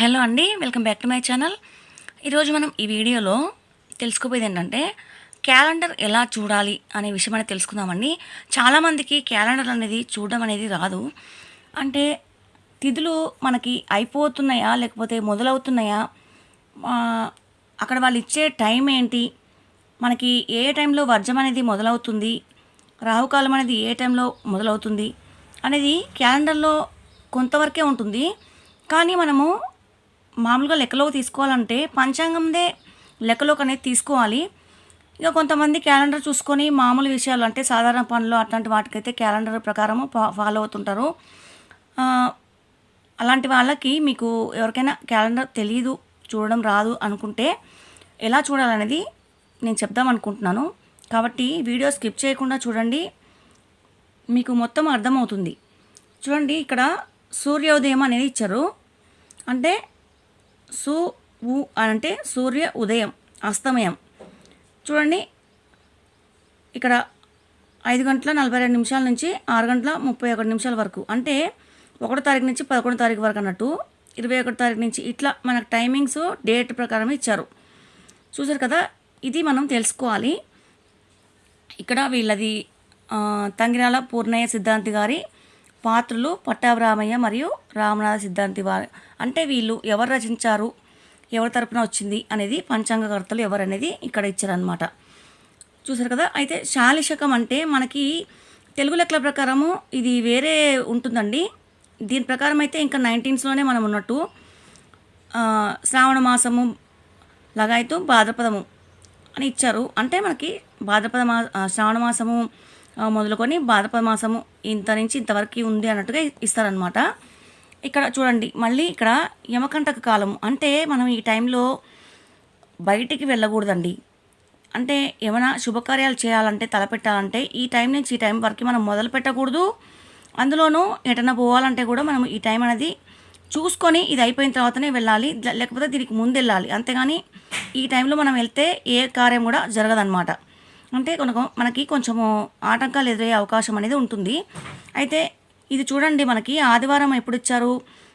Hello అండి welcome back to my channel. ఈరోజు మనం ఈ వీడియోలో తెలుసుకోపోయేది ఏంటంటే క్యాలెండర్ ఎలా చూడాలి అనే విషయం అనేది తెలుసుకుందామండి. చాలామందికి క్యాలెండర్ అనేది చూడడం అనేది రాదు. అంటే తిథులు మనకి అయిపోతున్నాయా లేకపోతే మొదలవుతున్నాయా అక్కడ వాళ్ళు ఇచ్చే టైం ఏంటి మనకి ఏ టైంలో వర్జం అనేది మొదలవుతుంది రాహుకాలం అనేది ఏ టైంలో మొదలవుతుంది అనేది క్యాలెండర్లో కొంతవరకే ఉంటుంది. కానీ మనము మామూలుగా లెక్కలోకి తీసుకోవాలంటే పంచాంగందే లెక్కలోకి అనేది తీసుకోవాలి. ఇక కొంతమంది క్యాలెండర్ చూసుకొని మామూలు విషయాలు అంటే సాధారణ పనులు అట్లాంటి వాటికైతే క్యాలెండర్ ప్రకారము ఫా- ఫాలో అవుతుంటారు. అలాంటి వాళ్ళకి మీకు ఎవరికైనా క్యాలెండర్ తెలియదు చూడడం రాదు అనుకుంటే ఎలా చూడాలనేది నేను చెప్దాం అనుకుంటున్నాను. కాబట్టి వీడియో స్కిప్ చేయకుండా చూడండి. మీకు మొత్తం అర్థమవుతుంది. చూడండి ఇక్కడ సూర్యోదయం అనేది ఇచ్చారు. అంటే సు ఉ అంటే సూర్య ఉదయం అస్తమయం. చూడండి. ఇక్కడ ఐదు గంటల నలభై రెండు నిమిషాల నుంచి ఆరు గంటల ముప్పై ఒకటి నిమిషాల వరకు. అంటే ఒకటో తారీఖు నుంచి పదకొండో తారీఖు వరకు అన్నట్టు ఇరవై ఒకటో తారీఖు నుంచి ఇట్లా మనకు టైమింగ్స్ డేట్ ప్రకారం ఇచ్చారు. చూసారు కదా? ఇది మనం తెలుసుకోవాలి. ఇక్కడ వీళ్ళది తంగిరాల పూర్ణయ్య సిద్ధాంతి గారి పాత్రలు పట్టాభిరామయ్య మరియు రామనాథ సిద్ధాంతి వారు అంటే వీళ్ళు ఎవరు రచించారు ఎవరి తరపున వచ్చింది అనేది పంచాంగకర్తలు ఎవరు అనేది ఇక్కడ ఇచ్చారనమాట చూసారు కదా? అయితే శాలిశకం అంటే మనకి తెలుగు లెక్కల ప్రకారము ఇది వేరే ఉంటుందండి. దీని ప్రకారం అయితే ఇంకా నైన్టీన్స్లోనే మనం ఉన్నట్టు శ్రావణ మాసము లగాయతు భాద్రపదము అని ఇచ్చారు. అంటే మనకి భాద్రపద మా శ్రావణ మాసము మొదలుకొని భాద్రపద మాసము ఇంత నుంచి ఇంతవరకు ఉంది అన్నట్టుగా ఇస్తారనమాట ఇక్కడ చూడండి మళ్ళీ ఇక్కడ యమకంటక కాలం అంటే మనం ఈ టైంలో బయటికి వెళ్ళకూడదండి. అంటే ఏమైనా శుభకార్యాలు చేయాలంటే తలపెట్టాలంటే ఈ టైం నుంచి ఈ టైం వరకు మనం మొదలు పెట్టకూడదు. అందులోనూ ఎటన్నా పోవాలంటే కూడా మనం ఈ టైం అనేది చూసుకొని ఇది అయిపోయిన తర్వాతనే వెళ్ళాలి. లేకపోతే దీనికి ముందు వెళ్ళాలి అంతేగాని ఈ టైంలో మనం వెళ్తే ఏ కార్యం కూడా జరగదన్నమాట. అంటే కొనకు మనకి కొంచెము ఆటంకాలు ఎదురయ్యే అవకాశం అనేది ఉంటుంది. అయితే ఇది చూడండి మనకి ఆదివారం ఎప్పుడు ఇచ్చారు?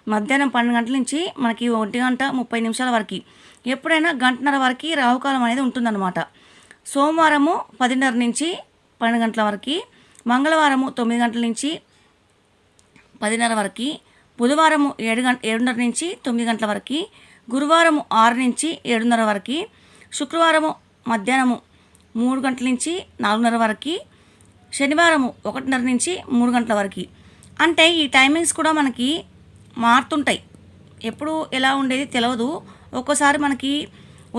మధ్యాహ్నం పన్నెండు గంటల నుంచి మనకి ఒంటి గంట ముప్పై నిమిషాల వరకు. ఎప్పుడైనా గంటన్నర వరకు రాహుకాలం అనేది ఉంటుందన్నమాట. సోమవారము పదిన్నర నుంచి పన్నెండు గంటల వరకు మంగళవారము తొమ్మిది గంటల నుంచి పదిన్నర వరకు బుధవారము ఏడు గంట ఏడున్నర నుంచి తొమ్మిది గంటల వరకు గురువారము ఆరు నుంచి ఏడున్నర వరకు శుక్రవారము మధ్యాహ్నము మూడు గంటల నుంచి నాలుగున్నర వరకు శనివారము ఒకటిన్నర నుంచి మూడు గంటల వరకు. అంటే ఈ టైమింగ్స్ కూడా మనకి మారుతుంటాయి. ఎప్పుడు ఎలా ఉండేది తెలియదు ఒక్కోసారి మనకి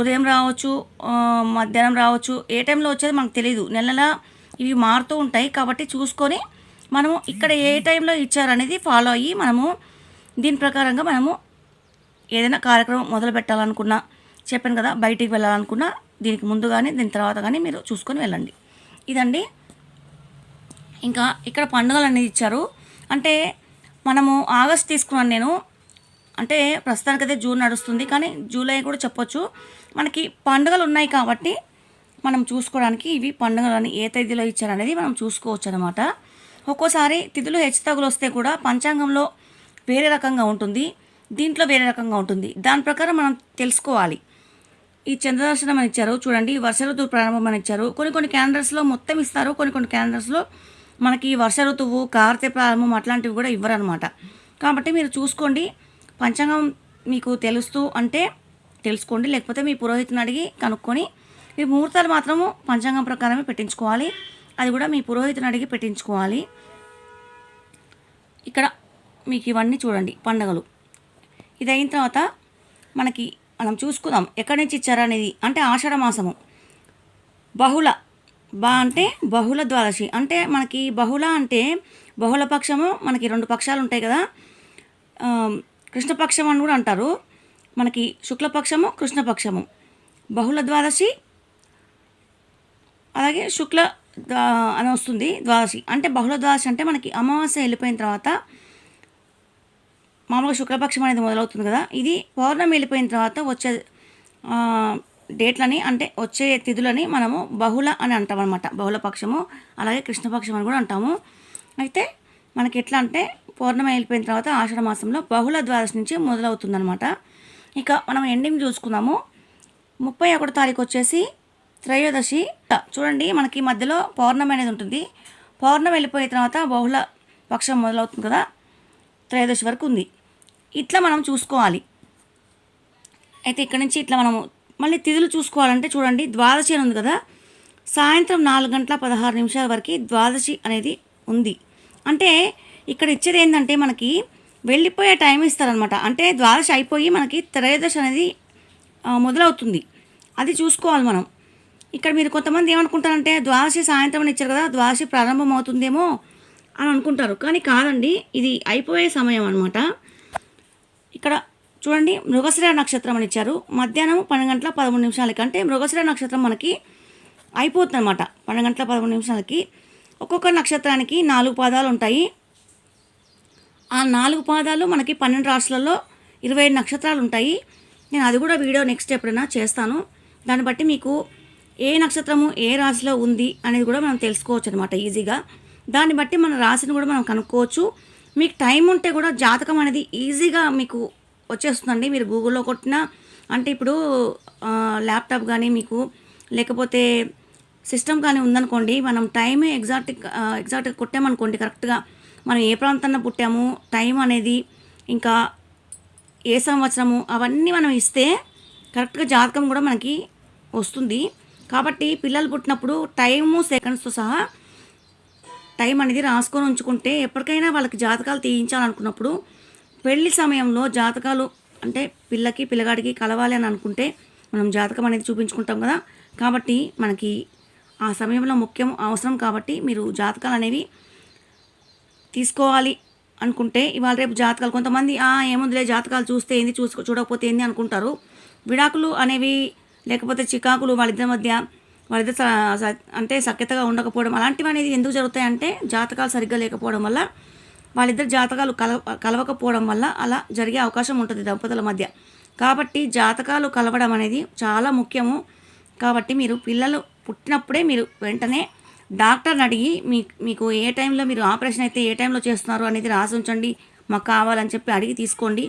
ఉదయం రావచ్చు మధ్యాహ్నం రావచ్చు ఏ టైంలో వచ్చేది మనకు తెలియదు నెల నెల ఇవి మారుతూ ఉంటాయి. కాబట్టి చూసుకొని మనము ఇక్కడ ఏ టైంలో ఇచ్చారనేది ఫాలో అయ్యి మనము దీని ప్రకారంగా మనము ఏదైనా కార్యక్రమం మొదలు పెట్టాలనుకున్నా చెప్పాను కదా బయటికి వెళ్ళాలనుకున్నా దీనికి ముందు కానీ దీని తర్వాత కానీ మీరు చూసుకొని వెళ్ళండి. ఇదండి. ఇంకా ఇక్కడ పండుగలు అనేది ఇచ్చారు. అంటే మనము ఆగస్ట్ తీసుకున్నాను నేను. అంటే ప్రస్తుతానికైతే జూన్ నడుస్తుంది. కానీ జూలై కూడా చెప్పొచ్చు. మనకి పండుగలు ఉన్నాయి కాబట్టి మనం చూసుకోవడానికి ఇవి పండుగలు అని ఏ తేదీలో ఇచ్చారనేది మనం చూసుకోవచ్చు అనమాట ఒక్కోసారి తిథులు హెచ్చుతగులు వస్తే కూడా పంచాంగంలో వేరే రకంగా ఉంటుంది. దీంట్లో వేరే రకంగా ఉంటుంది. దాని ప్రకారం మనం తెలుసుకోవాలి. ఈ చంద్రదర్శనం అని ఇచ్చారు. చూడండి వర్ష ఋతువు ప్రారంభం అని ఇచ్చారు. కొన్ని కొన్ని క్యాలెండర్స్లో మొత్తం ఇస్తారు. కొన్ని కొన్ని క్యాలెండర్స్లో మనకి వర్ష ఋతువు కార్తె ప్రారంభం అట్లాంటివి కూడా ఇవ్వరనమాట కాబట్టి మీరు చూసుకోండి. పంచాంగం మీకు తెలుస్తూ అంటే తెలుసుకోండి. లేకపోతే మీ పురోహితుని అడిగి కనుక్కొని మీ ముహూర్తాలు మాత్రము పంచాంగం ప్రకారమే పెట్టించుకోవాలి. అది కూడా మీ పురోహితుని అడిగి పెట్టించుకోవాలి. ఇక్కడ మీకు ఇవన్నీ చూడండి. పండగలు. ఇది అయిన తర్వాత మనకి మనం చూసుకుందాం. ఎక్కడి నుంచి ఇచ్చారనేది అంటే ఆషాఢ మాసము. బహుళ. బా అంటే బహుళ ద్వాదశి. అంటే మనకి బహుళ అంటే బహుళ పక్షము మనకి రెండు పక్షాలు ఉంటాయి కదా. కృష్ణపక్షం అని కూడా అంటారు. మనకి శుక్లపక్షము కృష్ణపక్షము. బహుళ ద్వాదశి అలాగే శుక్ల అని వస్తుంది ద్వాదశి. అంటే బహుళ ద్వాదశి అంటే మనకి అమావాస్య వెళ్ళిపోయిన తర్వాత మామూలుగా శుక్లపక్షం అనేది మొదలవుతుంది కదా. ఇది పౌర్ణమి వెళ్ళిపోయిన తర్వాత వచ్చే డేట్లని అంటే వచ్చే తిథులని మనము బహుళ అని అంటాం అనమాట బహుళ పక్షము అలాగే కృష్ణపక్షం అని కూడా అంటాము. అయితే మనకి ఎట్లా అంటే పౌర్ణమి వెళ్ళిపోయిన తర్వాత ఆషాఢ మాసంలో బహుళ ద్వాదశి నుంచి మొదలవుతుందనమాట ఇక మనం ఎండింగ్ చూసుకుందాము. ముప్పై ఒకటో తారీఖు వచ్చేసి త్రయోదశి. చూడండి మనకి మధ్యలో పౌర్ణమి అనేది ఉంటుంది. పౌర్ణమి వెళ్ళిపోయిన తర్వాత బహుళ పక్షం మొదలవుతుంది కదా. త్రయోదశి వరకు ఉంది. ఇట్లా మనం చూసుకోవాలి. అయితే ఇక్కడ నుంచి ఇట్లా మనము మళ్ళీ తిథులు చూసుకోవాలంటే చూడండి ద్వాదశి అని ఉంది కదా. సాయంత్రం నాలుగు గంటల పదహారు నిమిషాల వరకు ద్వాదశి అనేది ఉంది. అంటే ఇక్కడ ఇచ్చేది ఏంటంటే మనకి వెళ్ళిపోయే టైం ఇస్తారనమాట అంటే ద్వాదశి అయిపోయి మనకి త్రయోదశి అనేది మొదలవుతుంది. అది చూసుకోవాలి మనం. ఇక్కడ మీరు కొంతమంది ఏమనుకుంటారంటే ద్వాదశి సాయంత్రం అని ఇచ్చారు కదా ద్వాదశి ప్రారంభం అవుతుందేమో అని అనుకుంటారు. కానీ కాదండి ఇది అయిపోయే సమయం అనమాట ఇక్కడ చూడండి మృగశిర నక్షత్రం అని ఇచ్చారు. మధ్యాహ్నం పన్నెండు గంటల పదమూడు నిమిషాలకి. అంటే మృగశిర నక్షత్రం మనకి అయిపోతుంది అనమాట పన్నెండు గంటల పదమూడు నిమిషాలకి. ఒక్కొక్క నక్షత్రానికి నాలుగు పాదాలు ఉంటాయి. ఆ నాలుగు పాదాలు మనకి పన్నెండు రాష్ట్రాల్లో ఇరవై ఐదు నక్షత్రాలు ఉంటాయి. నేను అది కూడా వీడియో నెక్స్ట్ ఎప్పుడైనా చేస్తాను. దాన్ని బట్టి మీకు ఏ నక్షత్రము ఏ రాశిలో ఉంది అనేది కూడా మనం తెలుసుకోవచ్చు అనమాట ఈజీగా. దాన్ని బట్టి మన రాశిని కూడా మనం కనుక్కోవచ్చు. మీకు టైం ఉంటే కూడా జాతకం అనేది ఈజీగా మీకు వచ్చేస్తుందండి. మీరు గూగుల్లో కొట్టినా అంటే ఇప్పుడు ల్యాప్టాప్ కానీ మీకు లేకపోతే సిస్టమ్ కానీ ఉందనుకోండి మనం టైం ఎగ్జాక్ట్ ఎగ్జాక్ట్గా కొట్టామనుకోండి కరెక్ట్గా మనం ఏ ప్రాంతంలో పుట్టాము టైం అనేది ఇంకా ఏ సంవత్సరము అవన్నీ మనం ఇస్తే కరెక్ట్గా జాతకం కూడా మనకి వస్తుంది. కాబట్టి పిల్లలు పుట్టినప్పుడు టైము సెకండ్స్తో సహా టైం అనేది రాసుకొని ఉంచుకుంటే ఎప్పటికైనా వాళ్ళకి జాతకాలు తీయించాలనుకున్నప్పుడు పెళ్ళి సమయంలో జాతకాలు అంటే పిల్లకి పిల్లగాడికి కలవాలి అని అనుకుంటే మనం జాతకం అనేది చూపించుకుంటాం కదా. కాబట్టి మనకి ఆ సమయంలో ముఖ్యం అవసరం కాబట్టి మీరు జాతకాలు అనేవి తీసుకోవాలి అనుకుంటే ఇవాళ రేపు జాతకాలు కొంతమంది "ఆ, ఏముందిలే జాతకాలు చూస్తే ఏంది చూసుకో చూడకపోతే ఏంది అనుకుంటారు. విడాకులు అనేవి లేకపోతే చికాకులు వాళ్ళిద్దరి మధ్య వాళ్ళిద్దరు అంటే సఖ్యతగా ఉండకపోవడం అలాంటివి అనేది ఎందుకు జరుగుతాయి అంటే జాతకాలు సరిగ్గా లేకపోవడం వల్ల వాళ్ళిద్దరు జాతకాలు కలవ కలవకపోవడం వల్ల అలా జరిగే అవకాశం ఉంటుంది దంపతుల మధ్య. కాబట్టి జాతకాలు కలవడం అనేది చాలా ముఖ్యము. కాబట్టి మీరు పిల్లలు పుట్టినప్పుడే మీరు వెంటనే డాక్టర్ని అడిగి మీ మీకు ఏ టైంలో మీరు ఆపరేషన్ అయితే ఏ టైంలో చేస్తున్నారు అనేది రాసి ఉంచండి. మాకు కావాలని చెప్పి అడిగి తీసుకోండి.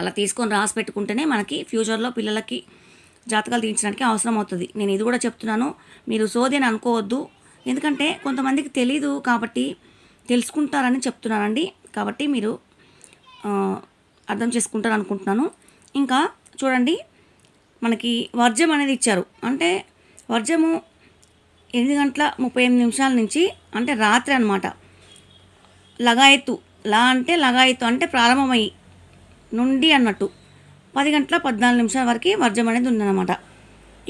అలా తీసుకొని రాసి పెట్టుకుంటేనే మనకి ఫ్యూచర్లో పిల్లలకి జాతకాలు తీయించడానికి అవసరం అవుతుంది నేను ఇది కూడా చెప్తున్నాను. మీరు సోది అని అనుకోవద్దు. ఎందుకంటే కొంతమందికి తెలీదు కాబట్టి తెలుసుకుంటారని చెప్తున్నానండి. కాబట్టి మీరు అర్థం చేసుకుంటారు అనుకుంటున్నాను ఇంకా చూడండి మనకి వర్జం అనేది ఇచ్చారు. అంటే వర్జము ఎనిమిది గంటల ముప్పై ఎనిమిది నిమిషాల నుంచి అంటే రాత్రి అనమాట లగాయత్తు. లా అంటే లగాయత్తు అంటే ప్రారంభమయ్యి నుండి అన్నట్టు. పది గంటల పద్నాలుగు నిమిషాల వరకు వర్జం అనేది ఉందన్నమాట.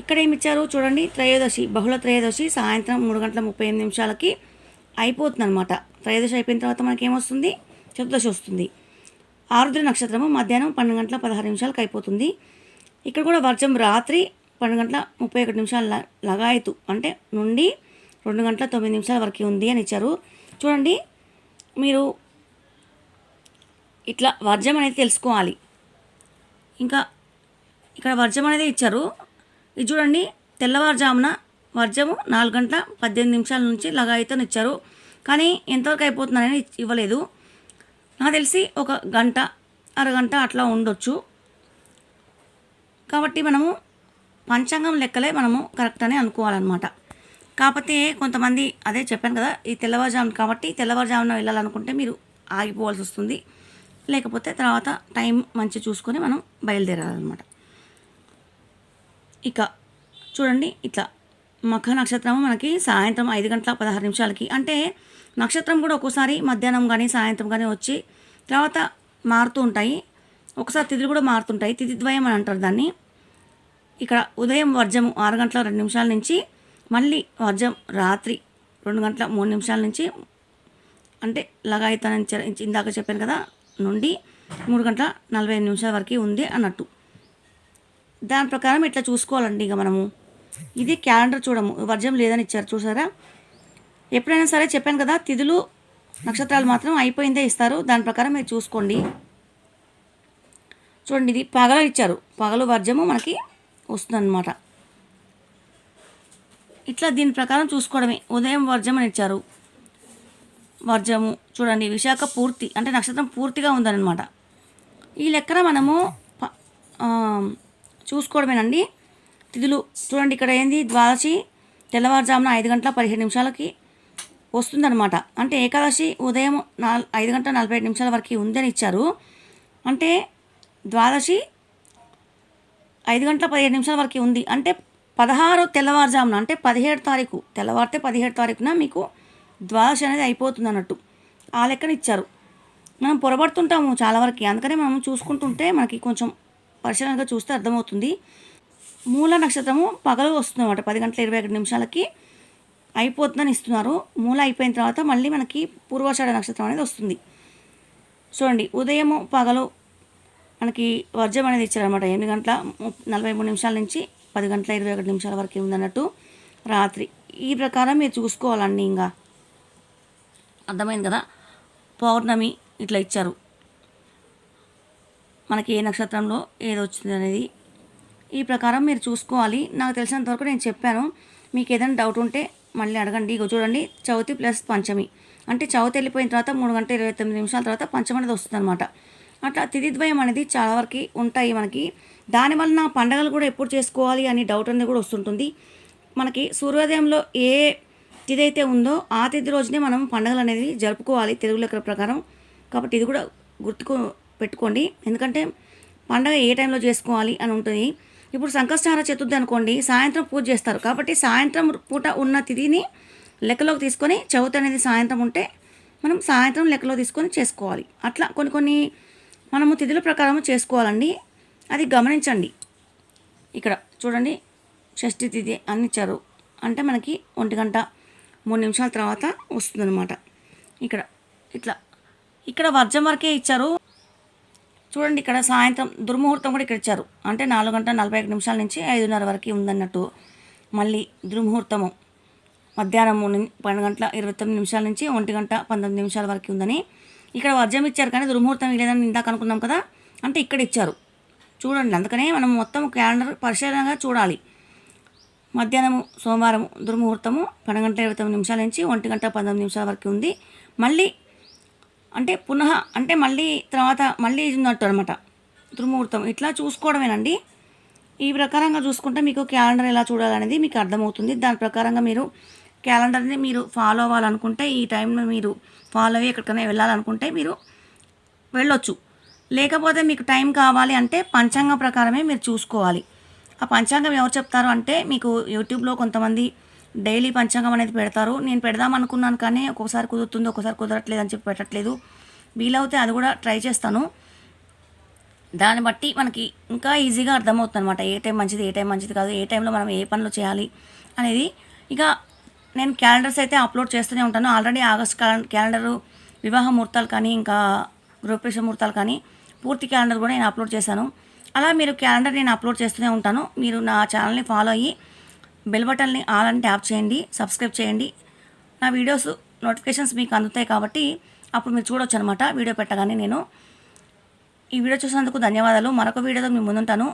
ఇక్కడ ఏమి ఇచ్చారు చూడండి త్రయోదశి బహుళ త్రయోదశి సాయంత్రం మూడు గంటల ముప్పై ఎనిమిది నిమిషాలకి అయిపోతుందన్నమాట. త్రయోదశి అయిపోయిన తర్వాత మనకి ఏమొస్తుంది? చతుర్దశి వస్తుంది. ఆరుద్ర నక్షత్రము మధ్యాహ్నం పన్నెండు గంటల పదహారు నిమిషాలకు అయిపోతుంది. ఇక్కడ కూడా వర్జం రాత్రి పన్నెండు గంటల ముప్పై ఒకటి నిమిషాల లగాయతు అంటే నుండి రెండు గంటల తొమ్మిది నిమిషాల వరకు ఉంది అని ఇచ్చారు. చూడండి మీరు ఇట్లా వర్జం అనేది తెలుసుకోవాలి. ఇంకా ఇక్కడ వర్జం అనేది ఇచ్చారు. ఇది చూడండి తెల్లవారుజామున వర్జము నాలుగు గంటల పద్దెనిమిది నిమిషాల నుంచి లగాయితను ఇచ్చారు. కానీ ఎంతవరకు అయిపోతుందని ఇవ్వలేదు. నాకు తెలిసి ఒక గంట అరగంట అట్లా ఉండొచ్చు. కాబట్టి మనము పంచాంగం లెక్కలే మనము కరెక్ట్ అని అనుకోవాలన్నమాట. కాకపోతే కొంతమంది అదే చెప్పాను కదా ఈ తెల్లవారుజామున కాబట్టి తెల్లవారుజామున వెళ్ళాలనుకుంటే మీరు ఆగిపోవాల్సి వస్తుంది. లేకపోతే తర్వాత టైం మంచి చూసుకొని మనం బయలుదేరాలన్నమాట. ఇక చూడండి ఇట్లా మఖ నక్షత్రం మనకి సాయంత్రం ఐదు గంటల పదహారు నిమిషాలకి అంటే నక్షత్రం కూడా ఒక్కోసారి మధ్యాహ్నం కానీ సాయంత్రం కానీ వచ్చి తర్వాత మారుతూ ఉంటాయి. ఒకసారి తిథులు కూడా మారుతుంటాయి. తిథిద్వయం అని అంటారు దాన్ని. ఇక్కడ ఉదయం వర్జము ఆరు గంటల రెండు నిమిషాల నుంచి మళ్ళీ వర్జం రాత్రి రెండు గంటల మూడు నిమిషాల నుంచి అంటే లగాయితనం ఇందాక చెప్పాను కదా నుండి మూడు గంటల నలభై ఐదు నిమిషాల వరకు ఉంది అన్నట్టు. దాని ప్రకారం ఇట్లా చూసుకోవాలండి ఇక మనము. ఇది క్యాలెండర్ చూడము. వర్జం లేదని ఇచ్చారు చూసారా? ఎప్పుడైనా సరే చెప్పాను కదా తిథులు నక్షత్రాలు మాత్రం అయిపోయిందే ఇస్తారు. దాని ప్రకారం మీరు చూసుకోండి. చూడండి ఇది పగలు ఇచ్చారు. పగలు వర్జము మనకి వస్తుందన్నమాట. ఇట్లా దీని ప్రకారం చూసుకోవడమే. ఉదయం వర్జం అని ఇచ్చారు. వర్జము. చూడండి విశాఖ పూర్తి అంటే నక్షత్రం పూర్తిగా ఉందన్నమాట. ఈ లెక్కన మనము ప- చూసుకోవడమేనండి. తిథులు చూడండి ఇక్కడ ఏంది? ద్వాదశి తెల్లవారుజామున ఐదు గంటల పదిహేడు నిమిషాలకి వస్తుందన్నమాట. అంటే ఏకాదశి ఉదయం నాల్ ఐదు గంటల నలభై ఐదు నిమిషాల వరకు ఉందని ఇచ్చారు. అంటే ద్వాదశి ఐదు గంటల పదిహేడు నిమిషాల వరకు ఉంది. అంటే పదహారు తెల్లవారుజామున అంటే పదిహేడు తారీఖు తెల్లవారితే పదిహేడు తారీఖున మీకు ద్వాదశి అనేది అయిపోతుంది అన్నట్టు. ఆ లెక్కన ఇచ్చారు మనం పొరబడుతుంటాము చాలా వరకు. అందుకనే మనం చూసుకుంటుంటే మనకి కొంచెం పరిశీలనగా చూస్తే అర్థమవుతుంది. మూల నక్షత్రము పగలు వస్తుంది అనమాట పది గంటల ఇరవై ఒకటి నిమిషాలకి అయిపోతుందని ఇస్తున్నారు. మూల అయిపోయిన తర్వాత మళ్ళీ మనకి పూర్వాషాఢ నక్షత్రం అనేది వస్తుంది. చూడండి ఉదయము పగలు మనకి వర్జం అనేది ఇచ్చారనమాట ఎనిమిది గంటల ము- నలభై మూడు నిమిషాల నుంచి పది గంటల ఇరవై ఒకటి నిమిషాల వరకు ఉందన్నట్టు. రాత్రి. ఈ ప్రకారం మీరు చూసుకోవాలండి ఇంకా. అర్థమైంది కదా? పౌర్ణమి ఇట్లా ఇచ్చారు. మనకి ఏ నక్షత్రంలో ఏది వచ్చింది అనేది. ఈ ప్రకారం మీరు చూసుకోవాలి. నాకు తెలిసినంతవరకు నేను చెప్పాను. మీకు ఏదైనా డౌట్ ఉంటే మళ్ళీ అడగండి. ఇగో చూడండి చవితి ప్లస్ పంచమి. అంటే చవితి వెళ్ళిపోయిన తర్వాత మూడు గంటల ఇరవై తొమ్మిది నిమిషాల తర్వాత పంచమి అనేది వస్తుంది అనమాట అట్లా తిథిద్వయం అనేది చాలా వరకు ఉంటాయి మనకి. దానివల్ల పండగలు కూడా ఎప్పుడు చేసుకోవాలి అని డౌట్ అనేది కూడా వస్తుంటుంది. మనకి సూర్యోదయంలో ఏ తిథి అయితే ఉందో ఆ తిథి రోజునే మనం పండుగలు అనేది జరుపుకోవాలి తెలుగు లెక్కల ప్రకారం. కాబట్టి ఇది కూడా గుర్తుకు పెట్టుకోండి. ఎందుకంటే పండగ ఏ టైంలో చేసుకోవాలి అని ఉంటుంది. ఇప్పుడు సంకష్టహార చతుర్థి అనుకోండి సాయంత్రం పూజ చేస్తారు. కాబట్టి సాయంత్రం పూట ఉన్న తిథిని లెక్కలోకి తీసుకొని చవితి అనేది సాయంత్రం ఉంటే మనం సాయంత్రం లెక్కలో తీసుకొని చేసుకోవాలి. అట్లా కొన్ని కొన్ని మనము తిథుల ప్రకారం చేసుకోవాలండి. అది గమనించండి. ఇక్కడ చూడండి షష్ఠి తిథి అని ఇచ్చారు. అంటే మనకి ఒంటి గంట మూడు నిమిషాల తర్వాత వస్తుందన్నమాట. ఇక్కడ ఇట్లా. ఇక్కడ వర్జం వరకే ఇచ్చారు. చూడండి ఇక్కడ సాయంత్రం దుర్ముహూర్తం కూడా ఇక్కడ ఇచ్చారు. అంటే నాలుగు గంటల నలభై ఐదు నిమిషాల నుంచి ఐదున్నర వరకు ఉందన్నట్టు. మళ్ళీ దుర్ముహూర్తము. మధ్యాహ్నం పన్నెండు గంటల ఇరవై తొమ్మిది నిమిషాల నుంచి ఒంటి గంట పంతొమ్మిది నిమిషాల వరకు ఉందని. ఇక్కడ వర్జం ఇచ్చారు కానీ దుర్ముహూర్తం లేదని ఇందాక అనుకున్నాం కదా. అంటే ఇక్కడ ఇచ్చారు. చూడండి అందుకనే మనం మొత్తం క్యాలెండర్ పరిశీలనగా చూడాలి. మధ్యాహ్నం సోమవారం దుర్ముహూర్తము పన్నెండు గంటల ఇరవై తొమ్మిది నిమిషాల నుంచి ఒంటి గంట పంతొమ్మిది నిమిషాల వరకు ఉంది. మళ్ళీ అంటే పునః అంటే మళ్ళీ తర్వాత మళ్ళీ ఉన్నట్టు అనమాట దుర్ముహూర్తం. ఇట్లా చూసుకోవడమేనండి. ఈ ప్రకారంగా చూసుకుంటే మీకు క్యాలెండర్ ఎలా చూడాలనేది మీకు అర్థమవుతుంది. దాని ప్రకారంగా మీరు క్యాలెండర్ని మీరు ఫాలో అవ్వాలనుకుంటే ఈ టైంలో మీరు ఫాలో అయ్యి ఎక్కడికైనా వెళ్ళాలనుకుంటే మీరు వెళ్ళొచ్చు. లేకపోతే మీకు టైం కావాలి అంటే పంచాంగం ప్రకారమే మీరు చూసుకోవాలి. ఆ పంచాంగం ఎవరు చెప్తారు అంటే మీకు యూట్యూబ్లో కొంతమంది డైలీ పంచాంగం అనేది పెడతారు. నేను పెడదాం అనుకున్నాను కానీ ఒక్కోసారి కుదురుతుంది ఒక్కోసారి కుదరట్లేదు అని చెప్పి పెట్టట్లేదు. వీలవుతే అది కూడా ట్రై చేస్తాను. దాన్ని బట్టి మనకి ఇంకా ఈజీగా అర్థమవుతుంది అనమాట ఏ టైం మంచిది ఏ టైం మంచిది కాదు ఏ టైంలో మనం ఏ పనులు చేయాలి అనేది. ఇక నేను క్యాలెండర్స్ అయితే అప్లోడ్ చేస్తూనే ఉంటాను. ఆల్రెడీ ఆగస్ట్ క్యాలెండరు వివాహ ముహూర్తాలు కానీ ఇంకా గృహప్రవేశ ముహూర్తాలు కానీ పూర్తి క్యాలెండర్ కూడా నేను అప్లోడ్ చేశాను. అలా మీరు క్యాలెండర్ నేను అప్లోడ్ చేస్తూనే ఉంటాను. మీరు నా ఛానల్ని ఫాలో అయ్యి బెల్ బటన్ని ఆల్ అని ట్యాప్ చేయండి సబ్స్క్రైబ్ చేయండి. నా వీడియోస్ నోటిఫికేషన్స్ మీకు అందుతాయి కాబట్టి అప్పుడు మీరు చూడొచ్చు అనమాట వీడియో పెట్టగానే నేను ఈ వీడియో చూసినందుకు ధన్యవాదాలు. మరొక వీడియోతో మీ ముందుంటాను.